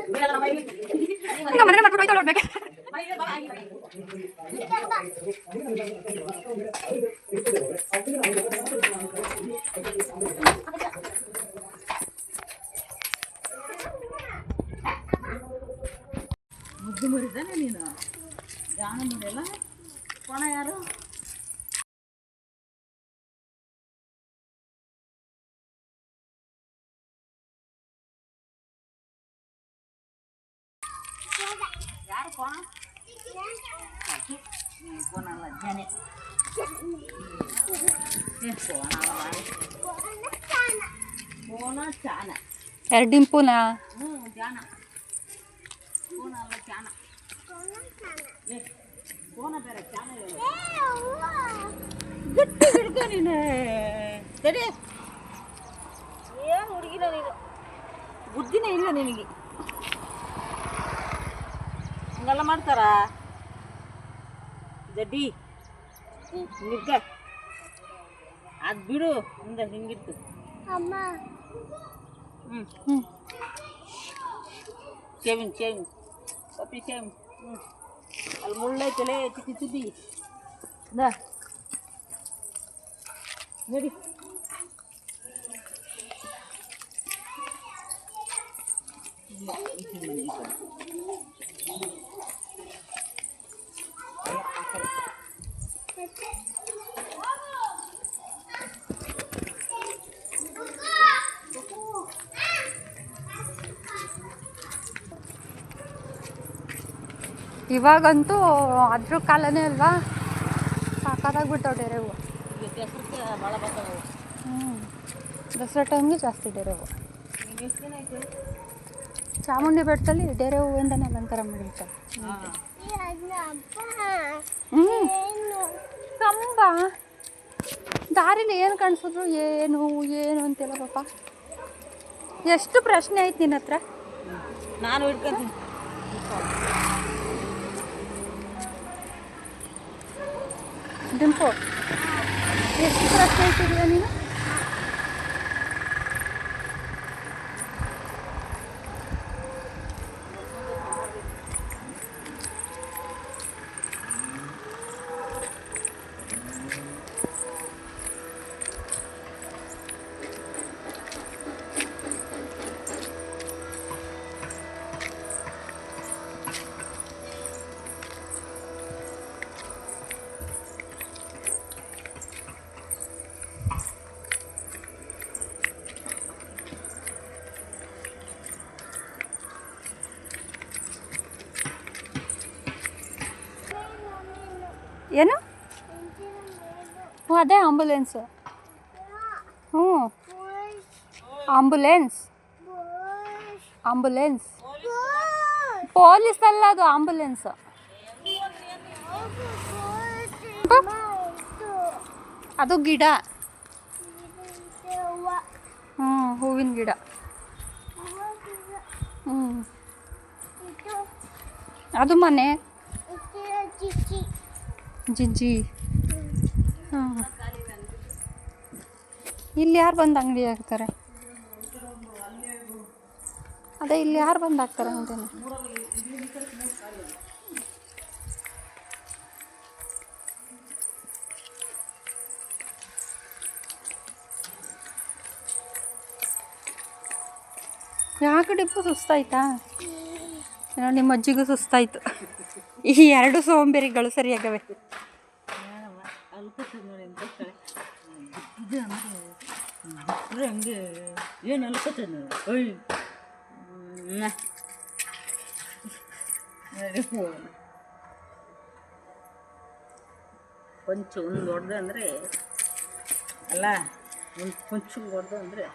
ನೋಡ್ಬೇಕು ಈಗ ಮನೆ ಮಾಡ್ಬಿಟ್ಟು ಹೋಯ್ತಾಳೆ ನೋಡ್ಬೇಕು ಮುದ್ದು ಮುರಿದಾನೆ ನೀನು ಜಾಣ ಮುರಿಯಲ್ಲ ಕೋಣ ಯಾರು ಯಾರು ಚಾನ ಹೇಳು ಗಟ್ಟಿ ಹಿಡ್ಕೊ ನೀನು ತಡಿ ಏನು ಹುಡುಗಿನ ನೀನು ಬುದ್ಧಿನೇ ಇಲ್ಲ ನಿನಗೆ ಹಂಗೆಲ್ಲ ಮಾಡ್ತಾರ ದಡ್ಡಿ ನಿಗ್ಗ ಅದು ಬಿಡು ಮುಂದೆ ಹಿಂಗಿತ್ತು ಹ್ಞೂ ಹ್ಞೂ ಶೇವಿಂಗ್ ಶೇವಿಂಗ್ ಪಪ್ಪಿ ಶೇವಿಂಗ್ ಹ್ಞೂ ಅಲ್ಲಿ ಮುಳ್ಳೈತಲೇ ಚಿಕ್ಕಿ ತುದಿ ನಾ ನೋಡಿ ಇವಾಗಂತೂ ಅದ್ರ ಕಾಲನೇ ಅಲ್ವಾ? ಸಾಕಾದಾಗ್ಬಿಡ್ತಾವೆ ಡೇರೆ ಹೂವು ಈಗ ಕೆಸರಕ್ಕೆ ಭಾಳ ಬರ್ತಾವೆ ಹ್ಞೂ ದಸರಾ ಟೈಮ್ಗೆ ಜಾಸ್ತಿ ಡೇರೆ ಹೂವು ಈಗ ಎಷ್ಟು ದಿನ ಆಯ್ತು ಚಾಮುಂಡಿ ಬೆಟ್ಟದಲ್ಲಿ ಡೇರೆ ಹೂವಿಂದನೇ ಅಲಂಕಾರ ಮಾಡಿರ್ತಾರೆ. ಹ್ಞೂ ಕಂಬ. ದಾರಿಲಿ ಏನು ಕಾಣಿಸಿದ್ರು? ಏನು ಏನು ಅಂತಿಲ್ಲ ಪಾಪ. ಎಷ್ಟು ಪ್ರಶ್ನೆ ಐತೆ ನಿನ್ನ ಹತ್ರ ನಾನು ಹಿಡ್ಕೊಂತೀನಿ. ಡಿಂಪು ಎಷ್ಟು ಪ್ರಶ್ನೆ ಐತಿದೆಯಾ ನೀನು ಏನು ಅದೇ ಆಂಬುಲೆನ್ಸ್ ಹ್ಞೂ. ಆಂಬುಲೆನ್ಸ್ ಆಂಬುಲೆನ್ಸ್ ಪೊಲೀಸ್ ಅಲ್ಲ ಅದು ಆಂಬುಲೆನ್ಸ್ ಅದು ಗಿಡ. ಹ್ಞೂ ಹೂವಿನ ಗಿಡ. ಹ್ಞೂ. ಅದು ಮನೆ. ಜಿಜ್ಜಿ ಇಲ್ಲಿ ಯಾರು ಬಂದು ಅಂಗಡಿ ಹಾಕ್ತಾರೆ? ಅದೇ ಇಲ್ಲಿ ಯಾರು ಬಂದು ಹಾಕ್ತಾರೆ ಅಂಗಡಿನ? ಯಾಕೆ ಡಿಪ್ಪು ಸುಸ್ತಾಯ್ತಾ? ನಿಮ್ಮ ಅಜ್ಜಿಗೂ ಸುಸ್ತಾಯ್ತು. ಈ ಎರಡು ಸೋಂಬೇರಿಗಳು ಸರಿಯಾಗವೆ ಅಲ್ಕತ್ತದ ನೋಡಿ ಅಂತ ಹೇಳ್ತಾಳೆ. ಇದು ಅಂದ್ರೆ ಬಿಟ್ರೆ ಹಂಗೆ ಏನು ಅಲ್ಕತ್ತದ ನೋಡಿ ಒಯ್ ಹ್ಞೂ ನಡಿ ಹೋಗೋಣ ಕೊಂಚ ಒಂದು ಹೊಡೆದು ಅಂದರೆ ಅಲ್ಲ ಒಂದು ಕೊಂಚು ಹೊಡೆದು ಅಂದರೆ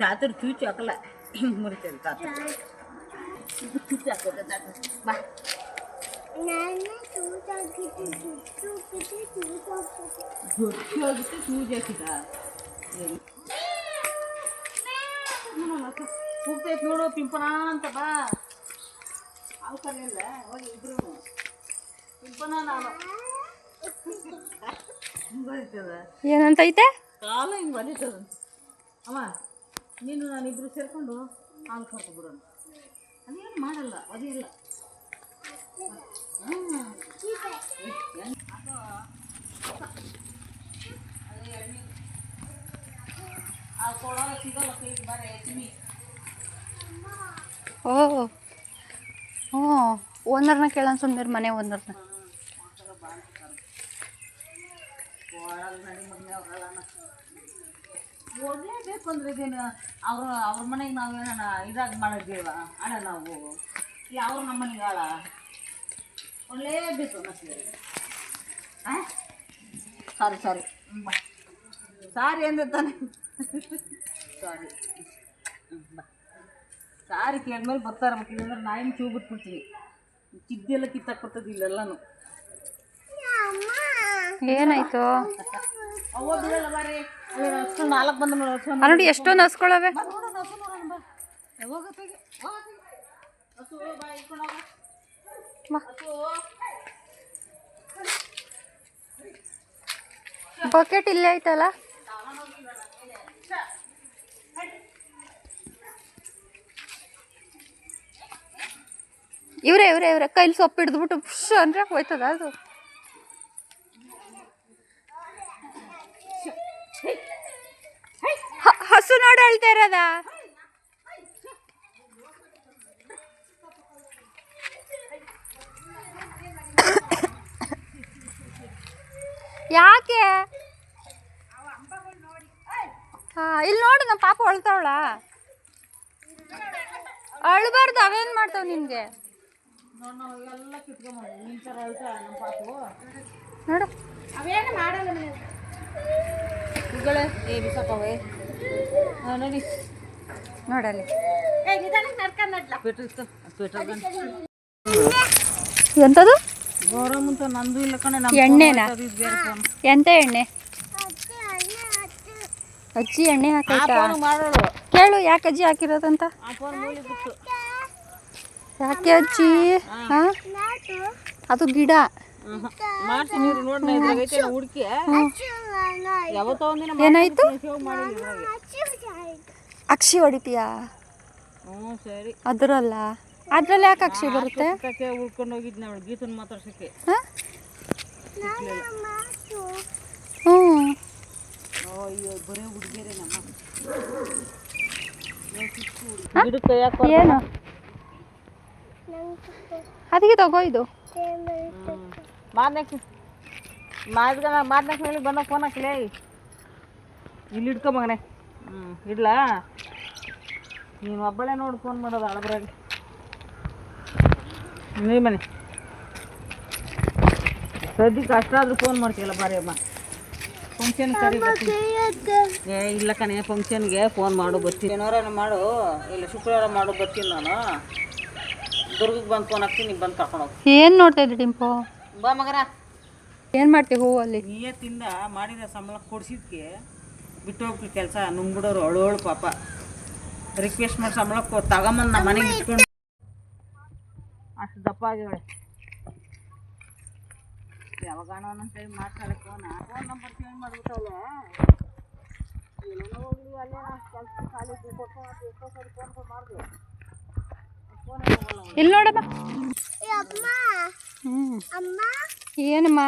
ತಾತರು ಚೂಚು ಹಾಕಲ್ಲ ಹಿಂಗೆ ಮುರಿತೇನೆ ತಾತ ಚೂಚು ಹಾಕೋದು ತಾತ ಬಾ ಹೋಗ್ತೈತೆ ನೋಡು ಪಿಂಪನ ಅಂತ ಬಾ ಅವು ಪಿಂಪಣ ನಾನು ಬರೀತದ ಏನಂತೈತೆ? ಕಾಲ ಹಿಂಗೆ ಬಂದಿತ್ತದ ಅವ ನೀನು ನಾನಿಬ್ರು ಸೇರ್ಕೊಂಡು ಹಾಲು ಕರ್ಕೊಬಿಡೋಣ ಅದೇನು ಮಾಡಲ್ಲ, ಅದೇ ಆ ಓ ಹ್ಞೂ ಓನರ್ನ ಕೇಳೋಣ ಸುಮ್ಮನೆ ಮನೆ ಓನರ್ನ ಹೋಗ್ಲೇಬೇಕು ಅಂದ್ರೆ ಇದೇನು ಅವ್ರ ಅವ್ರ ಮನೆಗೆ ನಾವು ಏನನ ಇದಾಗಿ ಮಾಡಿದ್ದೀವ ಅಣ್ಣ ನಾವು ಯಾವ ನಮ್ಮ ಮನೆಗೆ ಆಳ ಒಳ್ಳೇಬೇಕು ಮತ್ತೆ ಸಾರಿ ಸಾರಿ ಸಾರಿ ಅಂದ್ರೆ ತಾನೆ ಸಾರಿ ಸಾರಿ ಕೇಳ್ಮೇಲೆ ಬರ್ತಾರೆ ಮತ್ತೆ ಅಂದ್ರೆ ನಾಯಿನ ಚೂ ಬಿಟ್ಬಿಡ್ತೀವಿ ಚಿದ್ದೆಲ್ಲ ಕಿತ್ತಾಕ್ ಬರ್ತದೆ ಇಲ್ಲೆಲ್ಲನೂ. ಏನಾಯ್ತು? ಅವ್ವ ಬಿಡಲ್ಲ ಬಾರಿ ಅಲ್ಲಿ ಅಷ್ಟು ನಾಲ್ಕು ಬಂದು ನೋಡು ಎಷ್ಟೊಂದು ಹಸ್ಕೊಳವೆ. ಬಕೆಟ್ ಇಲ್ಲೇ ಹಸು ನೋಡೋಣ ಬಾ ಹೋಗತ್ತಿಗೆ ಹೋಗತ್ತಿಗೆ ಹಸು ಬಾ ಇಟ್ಕೊಂಡು ಹೋಗ ಬಾ. ಹಸು ಬಕೆಟ್ ಇಲ್ಲೇ ಐತಲ್ಲ ಇವ್ರೆ ಇವ್ರೆ ಇವ್ರೆ, ಕೈಲಿ ಸೊಪ್ಪು ಹಿಡಿದ್ಬಿಟ್ಟು ಫುಶ್ ಅಂದ್ರೆ ಹೋಯ್ತದ ಅದು. ಹಸು ನೋಡಿ ಅಳ್ತಾ ಇರೋದ? ಯಾಕೆ? ಇಲ್ಲಿ ನೋಡು ನಮ್ಮ ಪಾಪ ಅಳ್ತಾವಳ. ಅಳ್ಬಾರ್ದು, ಅವೇನ್ ಮಾಡ್ತಾವ ನಿನ್ಗೆ? ನೋಡು ಅವೇನು ಮಾಡಲ್ಲ ಏ ಬಿಸಪ್ಪವೇ ನೋಡಿ. ನೋಡಲ್ಲಿ ಎಣ್ಣೆನಾ? ಎಂತ ಎಣ್ಣೆ? ಅಜ್ಜಿ ಎಣ್ಣೆ ಆ ಹಾಕೈತಾ ಕೇಳು ಯಾಕೆ ಅಜ್ಜಿ ಹಾಕಿರೋದಂತ? ಆ ಫೋನ್ ಮೂಲಿ ಬಿಟ್ಟು ಯಾಕೆ ಅಜ್ಜಿ? ಹಾ? ಅದು ಗಿಡ. ಏನಾಯ್ತು? ಅಕ್ಷಿ ಹೊಡಿತೀಯಾ? ಸರಿ. ಅದ್ರಲ್ಲ. ಅದ್ರಲ್ಲಿ ಯಾಕೆ ಅಕ್ಷಿ ಬರುತ್ತೆ? ಉಳ್ಕೊಂಡು ಹೋಗಿದ್ನ ಅವಳು ಗೀತನ ಮಾತಾಡ್ಸಕ್ಕೆ ಹಾ? ಹ್ಞೂ. ಅಯ್ಯೋ ಬರೇ ಹುಡುಗಿಯರೇ ನಮ್ಮ. ಗಿಡಕ್ಕೆ ಯಾಕೆ ಏನು? ಅದಕ್ಕೆ ತಗೋ ಇದು. ಮಾರ್ನೆಕ್ ಮಾರ್ಗ ಮಾರ್ನೆಕ್ ಹೇಳಿ ಬಂದ ಫೋನ್ ಹಾಕಲೇ ಇಲ್ಲಿ ಇಡ್ಕೊ ಮಗನೆ. ಹ್ಞೂ ಇಡ್ಲಾ. ನೀನು ಒಬ್ಬಳೇ ನೋಡಿ ಫೋನ್ ಮಾಡೋದು ಹಳಬ್ರಾಗಿ ನೀ ಮನೆ. ಸದ್ಯಕ್ಕೆ ಅಷ್ಟಾದ್ರೂ ಫೋನ್ ಮಾಡ್ತೀಯಲ್ಲ ಬಾರಿ ಅಮ್ಮ. ಫಂಕ್ಷನ್ ಕರಿ ಏ, ಇಲ್ಲ ಕಣೆ ಫಂಕ್ಷನ್ಗೆ ಫೋನ್ ಮಾಡು, ಬರ್ತೀನಿ. ಏನಾರ ಮಾಡು. ಇಲ್ಲ, ಶುಕ್ರವಾರ ಮಾಡು, ಬರ್ತೀನಿ ನಾನು. ದುರ್ಗಕ್ಕೆ ಬಂದು ಫೋನ್ ಹಾಕ್ತೀನಿ ಬಂದು ಕರ್ಕೊಂಡು ಹೋಗಿ. ಏನು ನೋಡ್ತಾ ಇದ್ರಿ ಟಿಂಪು ಬಾ ಮಗನ ಏನು ಮಾಡ್ತೀವಿ ಹೂವಲ್ಲಿ ನೀಯೇ ತಿಂದ ಮಾಡಿದ ಸಂಬಳ ಕೊಡ್ಸಿದ್ಕೆ ಬಿಟ್ಟು ಹೋಗ್ಲಿ ಕೆಲಸ ನುಂಗ್ಬಿಡೋರು ಅಳೋಳು ಅಳು ಪಾಪ. ರಿಕ್ವೆಸ್ಟ್ ಮಾಡಿ ಸಂಬಳ ಕೊ ತಗೊಂಬಂದು ನಮ್ಮ ಮನೆಗೆ ಇಟ್ಕೊಂಡು. ಅಷ್ಟು ದಪ್ಪ ಆಗಿವಳೆ ಯಾವಾಗ ಒಂದೊಂದು ಟೈಮ್ ಮಾತಾಡಕ್ಕೆ ಫೋನ ಫೋನ್ ನಂಬರ್ ಚೇಂಜ್ ಮಾಡಿಬಿಟ್ಟವಳೆ. ಎಲ್ಲೋ ಹೋಗ್ಲಿ ಅಲ್ಲೇ ಕೆಲಸ ಖಾಲಿ ಕೊಟ್ಟು ಎಷ್ಟೋ ಸರಿ ಫೋನ್ ಮಾಡಿದೆ. ಫೋನ್ ಇಲ್ಲಿ ನೋಡಮ್ಮ. ಅಮ್ಮ. ಏನಮ್ಮ?